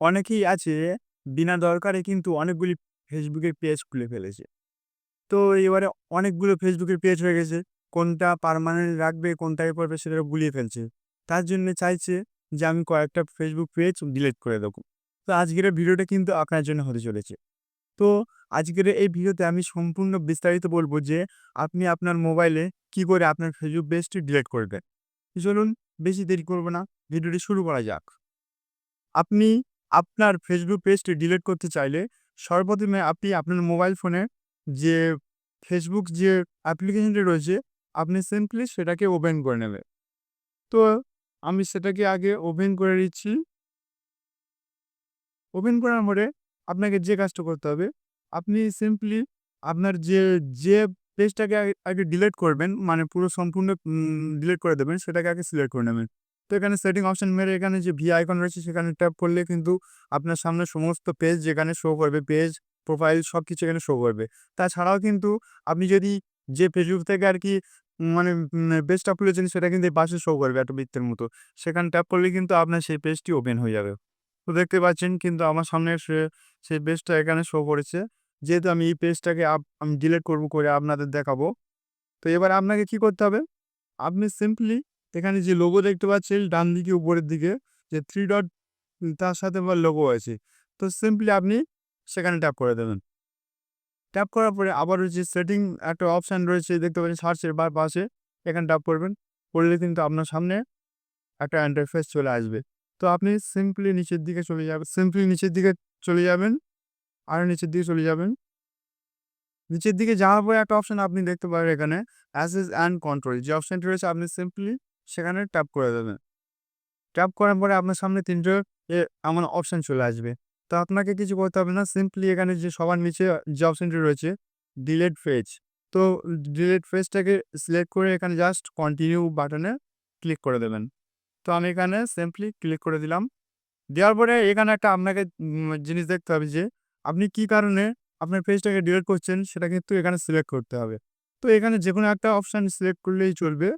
অনেকেই আছে বিনা দরকারে কিন্তু অনেকগুলি ফেসবুকের পেজ খুলে ফেলেছে। তো এবারে অনেকগুলো ফেসবুকের পেজ হয়ে গেছে। কোনটা পার্মানেন্ট রাখবে, কোনটা এ করবে সেটা গুলিয়ে ফেলছে। তার জন্য চাইছে যে আমি কয়েকটা ফেসবুক পেজ ডিলিট করে দেবো। তো আজকের ভিডিওটা কিন্তু আপনার জন্য হতে চলেছে। তো আজকের এই ভিডিওতে আমি সম্পূর্ণ বিস্তারিত বলব যে আপনি আপনার মোবাইলে কি করে আপনার ফেসবুক পেজটি ডিলিট করবেন। চলুন বেশি দেরি করব না, ভিডিওটি শুরু করা যাক। আপনি আপনার ফেসবুক পেজটি ডিলিট করতে চাইলে সর্বপ্রথমে আপনি আপনার মোবাইল ফোনে যে ফেসবুক যে অ্যাপ্লিকেশনটি রয়েছে আপনি সিম্পলি সেটাকে ওপেন করে নেবেন। তো আমি সেটাকে আগে ওপেন করে দিচ্ছি ওপেন করার পরে আপনাকে যে কাজটা করতে হবে, আপনি সিম্পলি আপনার যে, যে পেজটাকে আগে আগে ডিলিট করবেন মানে পুরো সম্পূর্ণ ডিলিট করে দেবেন সেটাকে আগে সিলেক্ট করে নেবেন। তো এখানে সেটিং অপশন মেরে এখানে যে ভি আইকন রয়েছে সেখানে ট্যাপ করলে কিন্তু আপনার সামনে সমস্ত পেজ যেখানে শো করবে পেজ, প্রোফাইল সব কিছু এখানে শো করবে। তাছাড়াও কিন্তু আপনি যদি যে ফেসবুক থেকে আর কি মানে পেজটা খুলেছেন সেটা কিন্তু পাশে শো করবে একটা বৃত্তের মতো। সেখানে ট্যাপ করলে কিন্তু আপনার সেই পেজটি ওপেন হয়ে যাবে। তো দেখতে পাচ্ছেন কিন্তু আমার সামনে সেই পেজটা এখানে শো করেছে। যেহেতু আমি এই পেজটাকে আপ আমি ডিলিট করব করে আপনাদের দেখাবো। তো এবার আপনাকে কি করতে হবে? আপনি সিম্পলি এখানে যে লোগো দেখতে পাচ্ছেন ডান দিকে উপরের দিকে, যে থ্রি ডট তার সাথে আবার লোগো আছে। তো সিম্পলি আপনি সেখানে ট্যাপ করে দেবেন। ট্যাপ করার পরে আবার যে সেটিং একটা অপশান রয়েছে, দেখতে পাচ্ছেন সার্চের বাঁ পাশে, এখানে ট্যাপ করবেন। করলে কিন্তু আপনার সামনে একটা ইন্টারফেস চলে আসবে। তো আপনি সিম্পলি নিচের দিকে চলে যাবেন সিম্পলি নিচের দিকে চলে যাবেন। আরও নিচের দিকে চলে যাবেন। নিচের দিকে যাওয়ার পরে একটা অপশান আপনি দেখতে পাবেন এখানে অ্যাসেস অ্যান্ড কন্ট্রোল যে অপশনটি রয়েছে, আপনি সিম্পলি সেখানে ট্যাপ করে দেবেন। ট্যাপ করার পরে আপনার সামনে ৩ টে এ এমন অপশন চলে আসবে। তো আপনাকে কিছু করতে হবে না। সিম্পলি এখানে যে সবার নিচে যে অপশনটি রয়েছে ডিলিট ফেজ তো ডিলিট ফেজটাকে সিলেক্ট করে এখানে জাস্ট কন্টিনিউ বাটনে ক্লিক করে দেবেন। তো আমি এখানে সিম্পলি ক্লিক করে দিলাম। দেওয়ার পরে এখানে একটা আপনাকে জিনিস দেখতে হবে যে, আপনি কি কারণে আপনার পেজটাকে ডিলেট করছেন সেটা কিন্তু এখানে সিলেক্ট করতে হবে। তো এখানে যে কোনো একটা অপশান সিলেক্ট করলেই চলবে।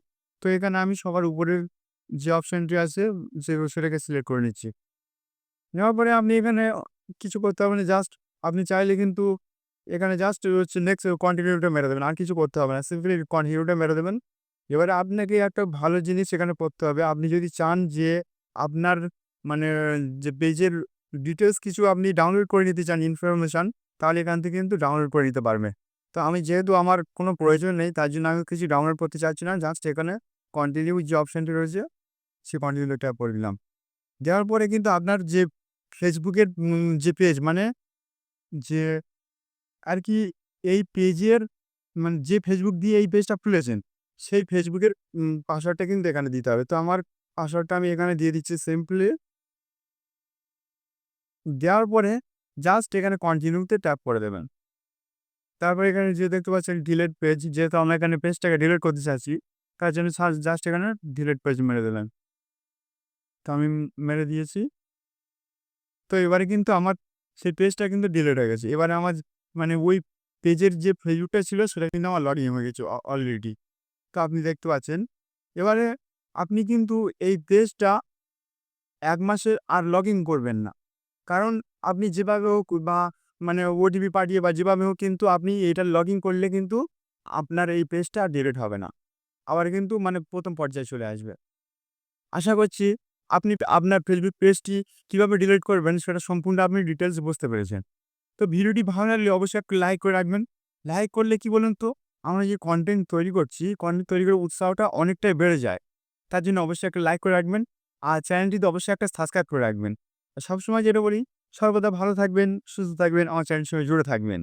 তো এখানে আমি সবার উপরের যে অপশনটি আছে সে সেটাকে সিলেক্ট করে নিচ্ছি। নেওয়ার পরে আপনি এখানে কিছু করতে হবে না জাস্ট আপনি চাইলে কিন্তু এখানে জাস্ট হচ্ছে নেক্সট কন্টিনিউটা মেরে দেবেন। আর কিছু করতে হবে না। সিম্পলি কন্টিনিউটা মেরে দেবেন। এবারে আপনাকে একটা ভালো জিনিস এখানে পড়তে হবে। আপনি যদি চান যে আপনার মানে যে পেজের ডিটেলস কিছু আপনি ডাউনলোড করে নিতে চান ইনফরমেশন তাহলে এখান থেকে কিন্তু ডাউনলোড করে নিতে পারবে তো আমি যেহেতু আমার কোনো প্রয়োজন নেই, তার জন্য আমি কিছু ডাউনলোড করতে চাচ্ছি না। জাস্ট এখানে কন্টিনিউ যে অপশনটি রয়েছে কন্টিনিউতে ট্যাপ করে দিলাম। দেওয়ার পরে কিন্তু আপনার যে ফেসবুকের যে পেজ মানে যে আর কি এই পেজের মানে যে ফেসবুক দিয়ে এই পেজটা খুলেছেন, সেই ফেসবুকের পাসওয়ার্ডটা কিন্তু এখানে দিতে হবে। তো আমার পাসওয়ার্ডটা আমি এখানে দিয়ে দিচ্ছি সিম্পলি। দেওয়ার পরে জাস্ট এখানে কন্টিনিউতে ট্যাপ করে দেবেন। তারপরে এখানে যে দেখতে পাচ্ছেন ডিলেট পেজ যেহেতু আমরা এখানে পেজটাকে ডিলেট করতে চাচ্ছি তার জন্য জাস্ট এখানে ডিলেট পেজ মেরে দিলেন। তো আমি মেরে দিয়েছি। তো এবারে কিন্তু আমার সেই পেজটা কিন্তু ডিলেট হয়ে গেছে। এবারে আমার মানে ওই পেজের যে ফেসবুকটা ছিল, সেটা কিন্তু আমার লগইন হয়ে গেছে অলরেডি। তো আপনি দেখতে পাচ্ছেন। এবারে আপনি কিন্তু এই পেজটা এক মাসের আর লগইন করবেন না। কারণ আপনি যেভাবে হোক বা মানে ওটিপি পাঠিয়ে বা যেভাবে হোক কিন্তু আপনি এটা লগইন করলে কিন্তু আপনার এই পেজটা ডিলিট হবে না। আবার কিন্তু মানে প্রথম পর্যায়ে চলে আসবে। আশা করছি আপনি আপনার ফেসবুক পেজটি কীভাবে ডিলিট করবেন সেটা সম্পূর্ণ আপনি ডিটেলস বুঝতে পেরেছেন। তো ভিডিওটি ভালো লাগলে অবশ্যই একটা লাইক করে রাখবেন। লাইক করলে কি বলুন তো আমরা যে কন্টেন্ট তৈরি করছি, কন্টেন্ট তৈরি করার উৎসাহটা অনেকটাই বেড়ে যায়। তার জন্য অবশ্যই একটা লাইক করে রাখবেন। আর চ্যানেলটিতে অবশ্যই একটা সাবস্ক্রাইব করে রাখবেন। সবসময় যেটা বলি সর্বদা ভালো থাকবেন, সুস্থ থাকবেন, আমার চ্যানেলের সঙ্গে জুড়ে থাকবেন।